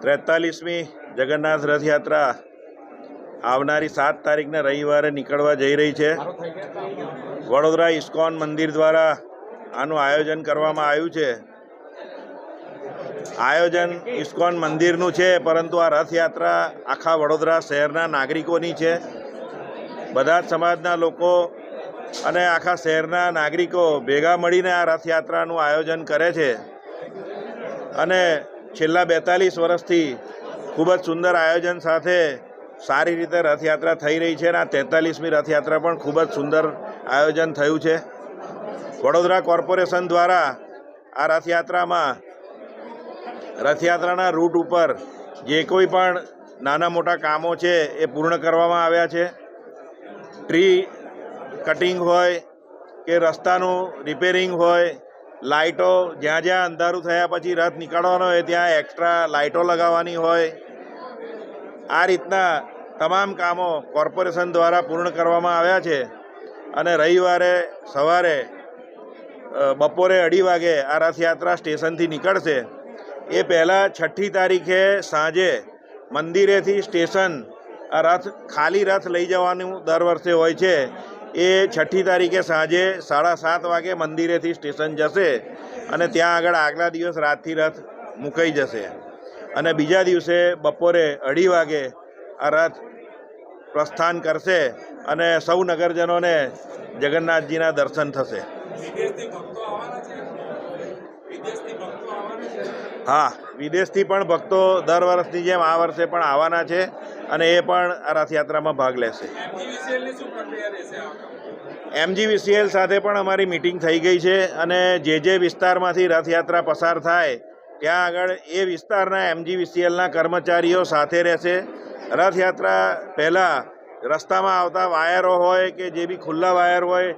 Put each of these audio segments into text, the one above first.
ત્રેતાલીસમી જગન્નાથ રથયાત્રા આવનારી સાત તારીખના રવિવારે નીકળવા જઈ રહી છે. વડોદરા ઇસ્કોન મંદિર દ્વારા આનું આયોજન કરવામાં આવ્યું છે. આયોજન ઇસ્કોન મંદિરનું છે, પરંતુ આ રથયાત્રા આખા વડોદરા શહેરના નાગરિકોની છે. બધા જ સમાજના લોકો અને આખા શહેરના નાગરિકો ભેગા મળીને આ રથયાત્રાનું આયોજન કરે છે. અને છેલ્લા બેતાલીસ વર્ષથી ખૂબ જ સુંદર આયોજન સાથે સારી રીતે રથયાત્રા થઈ રહી છે અને આ તેતાલીસમી રથયાત્રા પણ ખૂબ જ સુંદર આયોજન થયું છે. વડોદરા કોર્પોરેશન દ્વારા આ રથયાત્રામાં રથયાત્રાના રૂટ ઉપર જે કોઈ પણ નાના મોટા કામો છે એ પૂર્ણ કરવામાં આવ્યા છે. ટ્રી કટિંગ હોય કે રસ્તાનું રિપેરિંગ હોય લાઇટો જ્યાં જ્યાં અંધારું થયા પછી રથ નીકળવાનો હોય, ત્યાં એક્સ્ટ્રા લાઇટો લગાવવાની હોય. આ રીતના તમામ કામો કોર્પોરેશન દ્વારા પૂર્ણ કરવામાં આવ્યા છે. અને રવિવારે સવારે બપોરે અઢી વાગે આ રથયાત્રા સ્ટેશનથી નીકળશે. એ પહેલાં છઠ્ઠી તારીખે સાંજે મંદિરેથી સ્ટેશન આ રથ ખાલી રથ લઈ જવાનું દર વર્ષે હોય છે. એ છઠ્ઠી તારીખે સાંજે સાડા સાત વાગે મંદિરેથી સ્ટેશન જશે અને ત્યાં આગળ આગલા દિવસ રાતથી રથ મુકાઈ જશે. અને બીજા દિવસે બપોરે અઢી વાગે આ રથ પ્રસ્થાન કરશે અને સૌ નગરજનોને જગન્નાથજીના દર્શન થશે વિદેશથી ભક્તો આવવાના છે વિદેશથી ભક્તો આવવાના છે હા. વિદેશથી પણ ભક્તો દર વર્ષની જેમ આ વર્ષે પણ આવવાના છે અને એ પણ આ રથયાત્રામાં ભાગ લેશે. એમજીવીસીએલની શું પ્રક્રિયા રહેશે આ વખતે? એમજીવીસીએલ સાથે પણ અમારી મિટિંગ થઈ ગઈ છે અને જે જે વિસ્તારમાંથી રથયાત્રા પસાર થાય ત્યાં આગળ એ વિસ્તારના એમજીવીસીએલના કર્મચારીઓ સાથે રહેશે. રથયાત્રા પહેલાં રસ્તામાં આવતા વાયરો હોય કે જે બી ખુલ્લા વાયર હોય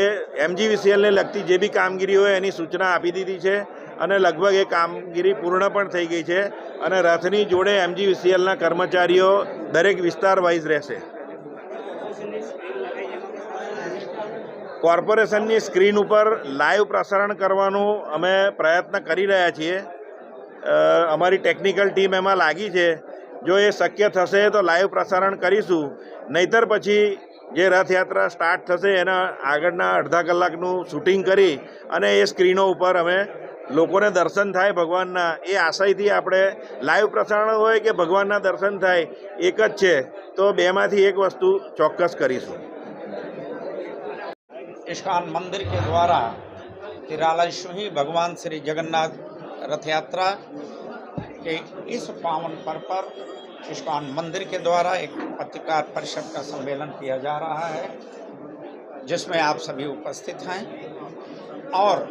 એ એમજીવીસીએલને લગતી જે બી કામગીરી હોય એની સૂચના આપી દીધી છે. અને લગભગ એ કામગીરી પૂર્ણ પણ થઈ ગઈ છે અને રથની જોડે એમજીવીસીએલના કર્મચારીઓ દરેક વિસ્તાર વાઇઝ રહેશે. કોર્પોરેશનની સ્ક્રીન ઉપર લાઈવ પ્રસારણ કરવાનું અમે પ્રયત્ન કરી રહ્યા છીએ. અમારી ટેકનિકલ ટીમ એમાં લાગી છે. જો એ શક્ય થશે તો લાઈવ પ્રસારણ કરીશું. નહીતર પછી જે રથયાત્રા સ્ટાર્ટ થશે એના આગળના અડધા કલાકનું શૂટિંગ કરી અને એ સ્ક્રીનો ઉપર અમે લોકોને દર્શન થાય ભગવાનના એ આશયથી આપણે લાઈવ પ્રસારણ હોય કે ભગવાનના દર્શન થાય એક જ છે તો બેમાંથી એક વસ્તુ ચોક્કસ કરીશું इस्कॉन मंदिर के द्वारा तिरालसवीं भगवान श्री जगन्नाथ रथ यात्रा के इस पावन पर्व पर इस्कॉन मंदिर के द्वारा एक पत्रकार परिषद का सम्मेलन किया जा रहा है जिसमें आप सभी उपस्थित हैं और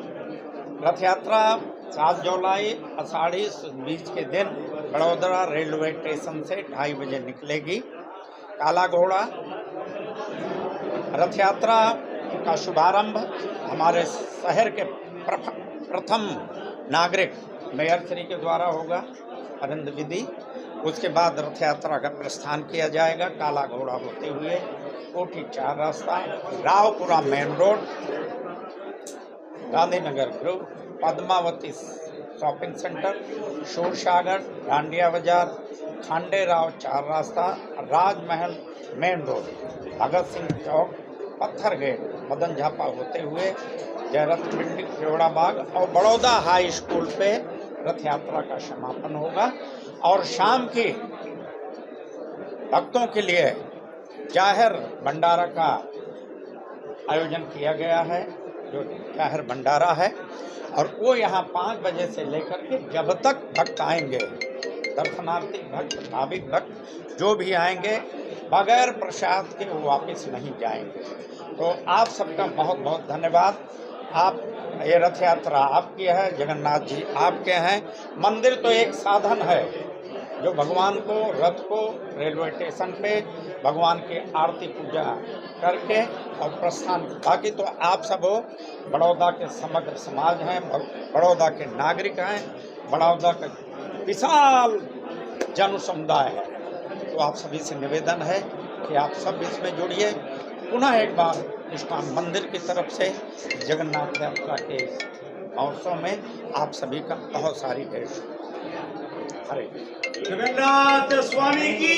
रथ यात्रा सात जुलाई आषाढ़ी बीच के दिन बड़ोदरा रेलवे स्टेशन से ढाई बजे निकलेगी। काला घोड़ा रथ यात्रा का शुभारंभ हमारे शहर के प्रथम नागरिक मेयर श्री के द्वारा होगा अरिंद विधि। उसके बाद रथ यात्रा का प्रस्थान किया जाएगा काला घोड़ा होते हुए। कोठी चार रास्ता, Raopura main road Gandhinagar group Padmavati shopping centre Sursagar Dandia Bazar, Khanderao चार रास्ता, Rajmahal main road, Bhagat Singh Chowk, Patthar gate, Madan Jhapa होते हुए, जयरथ मंडी केवड़ा बाग और बड़ौदा हाई स्कूल पे रथ यात्रा का समापन होगा। और शाम की भक्तों के लिए ज़ाहिर भंडारा का आयोजन किया गया है। जो ज़ाहिर भंडारा है, और वो यहाँ पाँच बजे से लेकर के जब तक भक्त आएँगे, दर्शनार्थी भक्त, भाविक भक्त, जो भी आएँगे, बगैर प्रसाद के वो वापस नहीं जाएँगे। तो आप सबका बहुत बहुत धन्यवाद। आप, ये रथ यात्रा आपकी है, जगन्नाथ जी आपके हैं। मंदिर तो एक साधन है जो भगवान को, रथ को, रेलवे स्टेशन पे भगवान की आरती पूजा करके और प्रस्थान। बाकी तो आप सब बड़ौदा के समग्र समाज हैं बड़ौदा के नागरिक हैं, बड़ौदा का विशाल जन समुदाय है। तो आप सभी से निवेदन है कि आप सब इसमें जुड़िए। पुनः एक बार इस्कॉन मंदिर की तरफ़ से जगन्नाथ यात्रा के महोत्सव में आप सभी का बहुत सारी भेंट। हरे జగన్నాథ స్వామికి